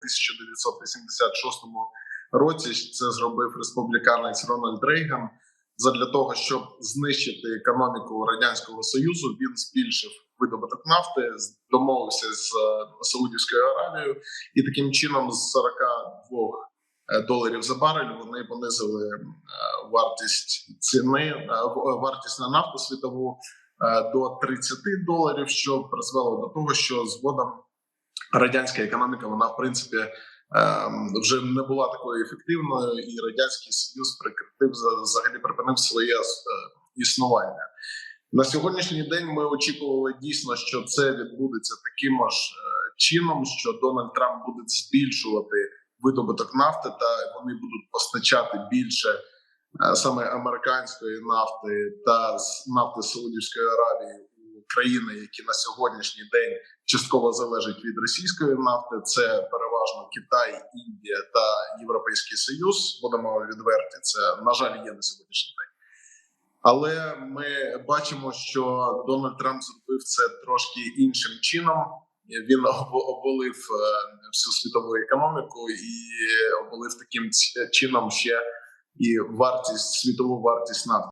1986 році. Це зробив республіканець Рональд Рейган. Задля того, щоб знищити економіку радянського союзу, він збільшив видобуток нафти, домовився з е, Саудівською Аравією, і таким чином з 42 е, доларів за барель вони понизили е, вартість ціни, вартість на нафту світову до 30 доларів, що призвело до того, що згодом радянська економіка вона в принципі ем, вже не була такою ефективною, і радянський союз прекратив за- взагалі припинив своє е, існування. На сьогоднішній день ми очікували дійсно, що це відбудеться таким ж е, чином, що Дональд Трамп буде збільшувати видобуток нафти, та вони будуть постачати більше е, саме американської нафти та нафти Саудівської Аравії країни, які на сьогоднішній день частково залежать від російської нафти. Це переважно Китай, Індія та Європейський Союз. Будемо відверті. Це на жаль є на сьогоднішній день. Але ми бачимо, що Дональд Трамп зробив це трошки іншим чином. Він об- обвалив е, всю світову економіку і обвалив таким чином ще і вартість світову вартість нафти.